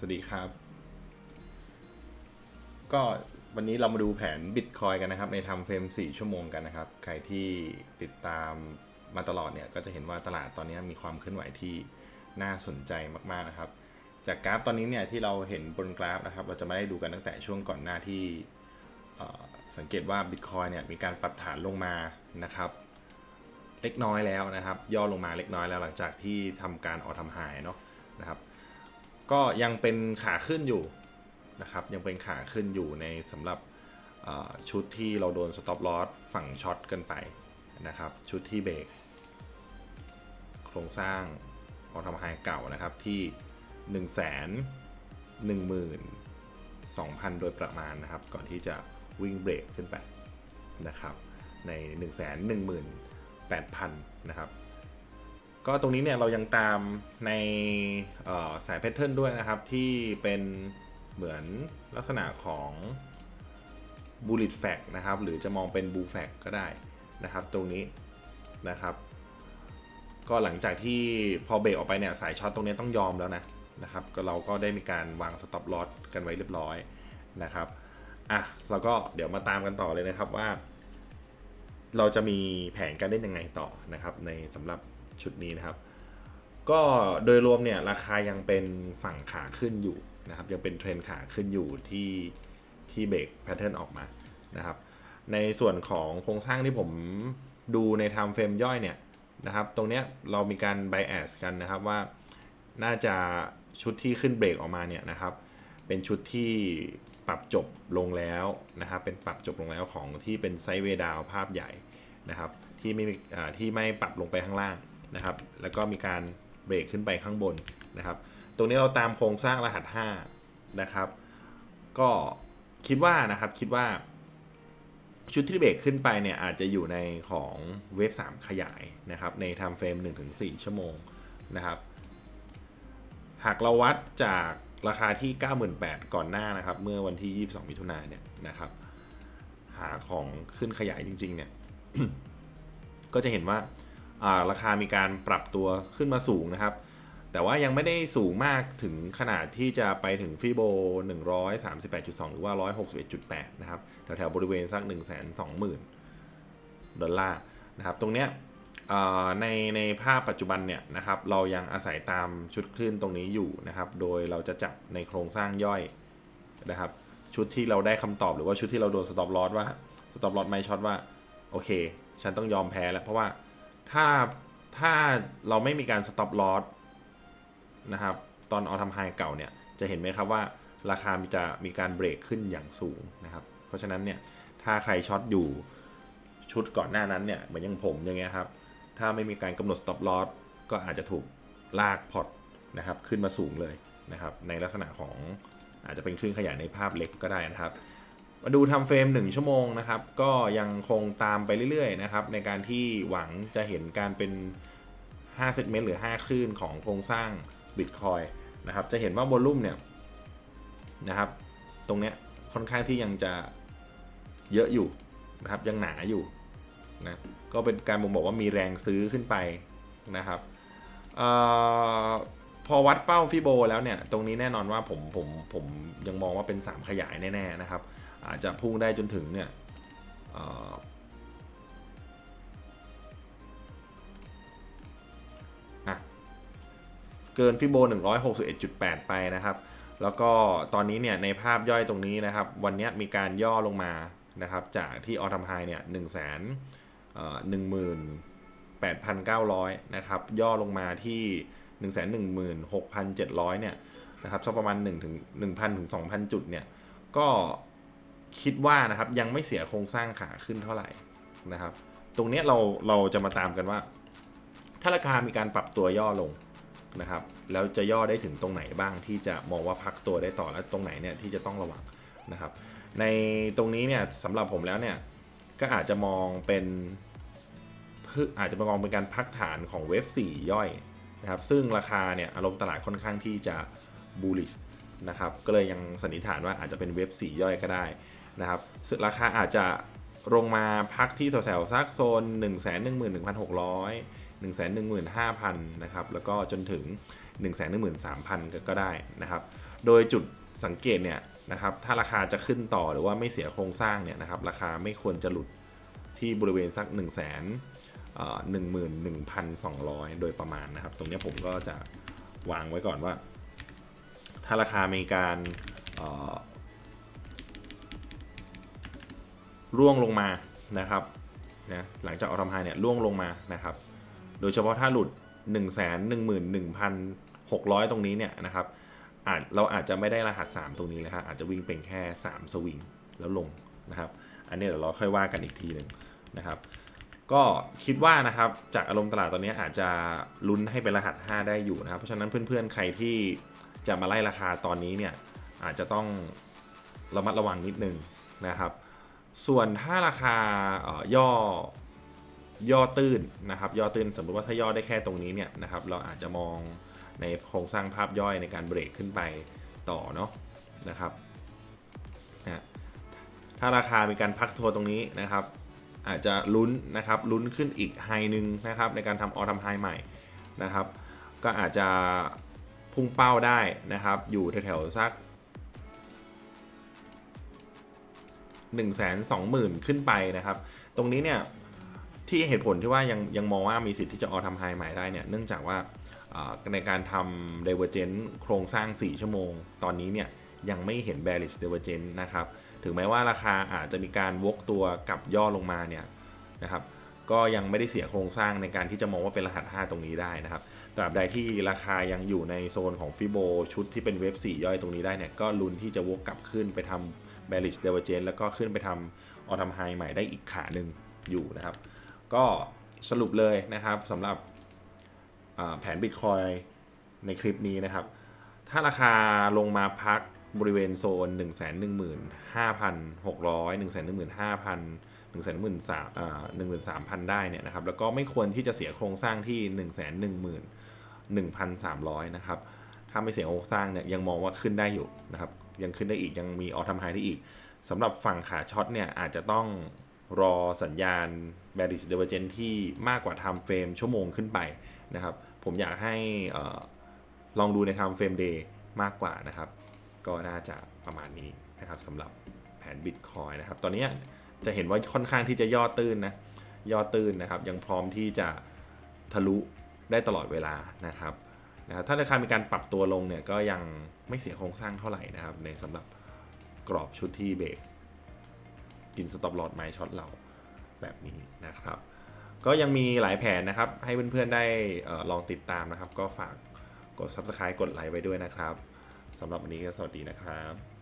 สวัสดีครับ ก็วันนี้เรามาดูแผนบิตคอยกันนะครับ ในทำเฟรม 4 ชั่วโมงกันนะครับ ใครที่ติดตามมาตลอดเนี่ยก็จะเห็นว่าตลาดตอนนี้มีความเคลื่อนไหวที่น่าสนใจมากๆนะครับ จากกราฟตอนนี้เนี่ยที่เราเห็นบนกราฟนะครับ เราจะไม่ได้ดูกันตั้งแต่ช่วงก่อนหน้าที่สังเกตว่า Bitcoin เนี่ยมีการปรับฐานลงมานะครับเล็กน้อยแล้วนะครับ ย่อลงมาเล็กน้อยแล้วหลังจากที่ทำการออกทำหายเนาะนะครับ ก็ยังเป็นขาขึ้นอยู่นะครับ ยังเป็นขาขึ้นอยู่ในสำหรับชุดที่เราโดน stop loss ฝั่งช็อตกันไปนะครับ ชุดที่เบรกโครงสร้างออทำไฮเก่านะครับที่1 1 1 2 0 0 0 โดยประมาณนะครับ ก่อนที่จะวิ่งเบรกขึ้นไปนะครับ ใน 1 1 8 0 0 0 นะครับ ก็ตรงนี้เนี่ยเรายังตามในสายแพทเทิร์นด้วยนะครับ ที่เป็นเหมือนลักษณะของ bullet flag นะครับ หรือจะมองเป็น bull flag ก็ได้นะครับ ตรงนี้นะครับ ก็หลังจากที่พอเบรกออกไปเนี่ยสายช็อตตรงนี้ต้องยอมแล้วนะนะครับ ก็เราก็ได้มีการวาง stop loss กันไว้เรียบร้อยนะครับอะเราก็เดี๋ยวมาตามกันต่อเลยนะครับว่า เราจะมีแผนการเล่นยังไงต่อนะครับ ในสำหรับ ชุดนี้นะครับ ก็โดยรวมเนี่ยราคายังเป็นฝั่งขาขึ้นอยู่นะครับ ยังเป็นเทรนขาขึ้นอยู่ที่ที่เบรกแพทเทิร์นออกมานะครับ ในส่วนของโครงสร้างที่ผมดูใน time frame ย่อยเนี่ยนะครับ ตรงเนี้ยเรามีการ bias กันนะครับว่าน่าจะชุดที่ขึ้นเบรกออกมาเนี่ยนะครับ เป็นชุดที่ปรับจบลงแล้วนะครับ เป็นปรับจบลงแล้วของที่เป็นไซเวดาวภาพใหญ่นะครับ ที่ไม่ที่ไม่ปรับลงไปข้างล่าง นะครับ แล้วก็มีการเบรกขึ้นไปข้างบนนะครับ ตรงนี้เราตามโครงสร้างรหัส 5 นะครับ ก็คิดว่านะครับคิดว่า ชุดที่เบรกขึ้นไปเนี่ยอาจจะอยู่ในของเวฟ3 ขยายนะครับ ใน time frame 1-4 ชั่วโมงนะครับ หากเราวัดจากราคาที่ 98,000 ก่อนหน้านะครับ เมื่อวันที่ 22 มิถุนายนเนี่ยนะครับ หาของขึ้นขยายจริง ๆ เนี่ย ก็จะเห็นว่า ราคามีการปรับตัวขึ้นมาสูงนะครับ แต่ว่ายังไม่ได้สูงมากถึงขนาดที่จะไปถึงฟีโบ 138.2 หรือว่า 161.8 นะครับ แถวๆบริเวณสัก 120,000 ดอลลาร์นะครับ ตรงเนี้ยในในภาพปัจจุบันเนี่ยนะครับเรายังอาศัยตามชุดคลื่นตรงนี้อยู่นะครับ โดยเราจะจับในโครงสร้างย่อยนะครับ ชุดที่เราได้คำตอบหรือว่าชุดที่เราโดนสต็อปลอสว่าสต็อปลอสไม่ช็อตว่า โอเค ฉันต้องยอมแพ้แล้วเพราะว่า ถ้าถ้าเราไม่มีการสต็อปลอสนะครับ ตอนเอาทำไฮเก่าเนี่ย จะเห็นไหมครับว่าราคามีจะมีการเบรกขึ้นอย่างสูงนะครับ เพราะฉะนั้นเนี่ยถ้าใครช็อตอยู่ชุดก่อนหน้านั้นเนี่ยเหมือนอย่างผมอย่างเงี้ยครับ ถ้าไม่มีการกำหนด stop loss ก็อาจจะถูกลากพอร์ตนะครับขึ้นมาสูงเลยนะครับ ในลักษณะของอาจจะเป็นคลื่นขยายในภาพเล็กก็ได้นะครับ มาดูทำเฟรม 1 ชั่วโมงนะครับ ก็ยังคงตามไปเรื่อยๆนะครับ ในการที่หวังจะเห็นการเป็น5เซกเมนต์หรือ 5 คลื่นของโครงสร้าง Bitcoin นะครับ จะเห็นว่าโวลุ่มเนี่ยนะครับ ตรงเนี้ยค่อนข้างที่ยังจะเยอะอยู่นะครับ ยังหนาอยู่นะ ก็เป็นการบ่งบอกว่ามีแรงซื้อขึ้นไปนะครับออพอวัดเป้าฟิโบแล้วเนี่ย ตรงนี้แน่นอนว่าผมผมผมยังมองว่าเป็น 3 ขยายแน่ๆนะครับ อาจจะพุ่งได้จนถึงเนี่ยเอ่ออะเกินฟิโบ 161.8 ไปนะครับ แล้วก็ตอนนี้เนี่ยในภาพย่อยตรงนี้นะครับ วันนี้มีการย่อลงมานะครับ จากที่ออทำไฮเนี่ย1 0 0 0 0หนึ่งหมื่นแปดพันเก้าร้อยนะครับ ย่อลงมาที่หนึ่งแสนหนึ่งหมื่นหกพันเจ็ดร้อยเนี่ยนะครับสักประมาณหนึ่งถึงหนึ่งพันถึงสองพันจุดเนี่ย ก็ คิดว่านะครับยังไม่เสียโครงสร้างขาขึ้นเท่าไหร่นะครับ ตรงนี้เราเราจะมาตามกันว่า ถ้าราคามีการปรับตัวย่อลงนะครับ แล้วจะย่อได้ถึงตรงไหนบ้างที่จะมองว่าพักตัวได้ต่อแล้วตรงไหนเนี่ยที่จะต้องระวังนะครับ ในตรงนี้เนี่ยสำหรับผมแล้วเนี่ยก็อาจจะมองเป็นอาจจะมองเป็นการพักฐานของเว็บ4ย่อยนะครับ ซึ่งราคาเนี่ยอารมณ์ตลาดค่อนข้างที่จะ bullish นะครับ ก็เลยยังสันนิษฐานว่าอาจจะเป็นเว็บ4ย่อยก็ได้ นะครับซึ่งราคาอาจจะลงมาพักที่แถวๆสักโซน 1 1 1 6 0 0 1 1 5 0 0 0 นะครับ แล้วก็จนถึง 1 1 3 0 0 0 ก็ได้นะครับ โดยจุดสังเกตเนี่ยนะครับ ถ้าราคาจะขึ้นต่อหรือว่าไม่เสียโครงสร้างเนี่ยนะครับ ราคาไม่ควรจะหลุดที่บริเวณสัก1 0 0 0 0แสนหนึ่งหมื่นหนึ่งพันสองร้อยโดยประมาณนะครับ ตรงนี้ผมก็จะวางไว้ก่อนว่า ถ้าราคามีการ ร่วงลงมานะครับนะหลังจากออทอมไฮเนี่ยร่วงลงมานะครับ โดยเฉพาะถ้าหลุด 1 1 1 6 0 0 ตรงนี้เนี่ยนะครับอาจเราอาจจะไม่ได้รหัส 3 ตรงนี้เลยฮะอาจจะวิ่งเป็นแค่ 3 สวิงแล้วลงนะครับอันนี้เดี๋ยวเราค่อยว่ากันอีกทีหนึ่งนะครับก็คิดว่านะครับจากอารมณ์ตลาดตอนนี้อาจจะลุ้นให้เป็นรหัส 5 ได้อยู่นะครับ เพราะฉะนั้นเพื่อนๆใครที่จะมาไล่ราคาตอนนี้เนี่ยอาจจะต้องระมัดระวังนิดนึงนะครับ ส่วนถ้าราคาย่อย่อตื้นนะครับย่อตื้นสมมติว่าถ้าย่อได้แค่ตรงนี้เนี่ยนะครับเราอาจจะมองในโครงสร้างภาพย่อยในการเบรกขึ้นไปต่อเนาะนะครับถ้าราคามีการพักทัวร์ตรงนี้นะครับ อาจจะลุ้นนะครับลุ้นขึ้นอีกไฮหนึ่งนะครับในการทำออทำไฮใหม่นะครับ ก็อาจจะพุ่งเป้าได้นะครับ อยู่แถวๆสัก 1 2 0 0 0 0 ขึ้นไปนะครับ ตรงนี้เนี่ยที่เหตุผลที่ว่ายังยังมองว่ามีสิทธิ์ที่จะออทำไฮใหม่ได้เนี่ยเนื่องจากว่าในการทำ divergent โครงสร้าง 4 ชั่วโมง ตอนนี้เนี่ยยังไม่เห็น bearish divergent นะครับ ถึงแม้ว่าราคาอาจจะมีการวกตัวกลับย่อลงมาเนี่ยนะครับก็ยังไม่ได้เสียโครงสร้างในการที่จะมองว่าเป็นรหัส 5 ตรงนี้ได้นะครับตราบใดที่ราคายังอยู่ในโซนของฟิโบชุดที่เป็นเว็บ4ย่อยตรงนี้ได้เนี่ยก็ลุ้นที่จะวกกลับขึ้นไปทำ bearish divergent แล้วก็ขึ้นไปทำ all time high ใหม่ได้อีกขาหนึ่งอยู่นะครับ ก็สรุปเลยนะครับสำหรับแผน Bitcoin ในคลิปนี้นะครับ ถ้าราคาลงมาพักบริเวณโซน 1 1 5 6 0 0 1 1 5 0 0 1 1 3 0 0 1ได้เนี่ยนะครับ แล้วก็ไม่ควรที่จะเสียโครงสร้างที่1 1 1,300 นะครับ ถ้าไม่เสียโครงสร้างเนี่ยยังมองว่าขึ้นได้อยู่นะครับ ยังขึ้นได้อีกยังมีออทำไฮได้อีกสำหรับฝั่งขาช็อตเนี่ยอาจจะต้องรอสัญญาณ bearish divergence ที่มากกว่า time frame ชั่วโมงขึ้นไปนะครับ ผมอยากให้ออลองดูใน time frame day มากกว่านะครับ ก็น่าจะประมาณนี้นะครับสำหรับแผน Bitcoin นะครับ ตอนนี้จะเห็นว่าค่อนข้างที่จะย่อตื้นนะ ย่อตื้นนะครับ ยังพร้อมที่จะทะลุได้ตลอดเวลานะครับ นะครับถ้าราคามีการปรับตัวลงเนี่ยก็ยังไม่เสียโครงสร้างเท่าไหร่นะครับ ในสำหรับกรอบชุดที่เบรกกินสต็อปลอดไม้ช็อตเราแบบนี้นะครับ ก็ยังมีหลายแผนนะครับ ให้เพื่อนๆได้อลองติดตามนะครับ ก็ฝากกด Subscribe กดไลค์ไว้ด้วยนะครับสำหรับวันนี้ก็สวัสดีนะครับ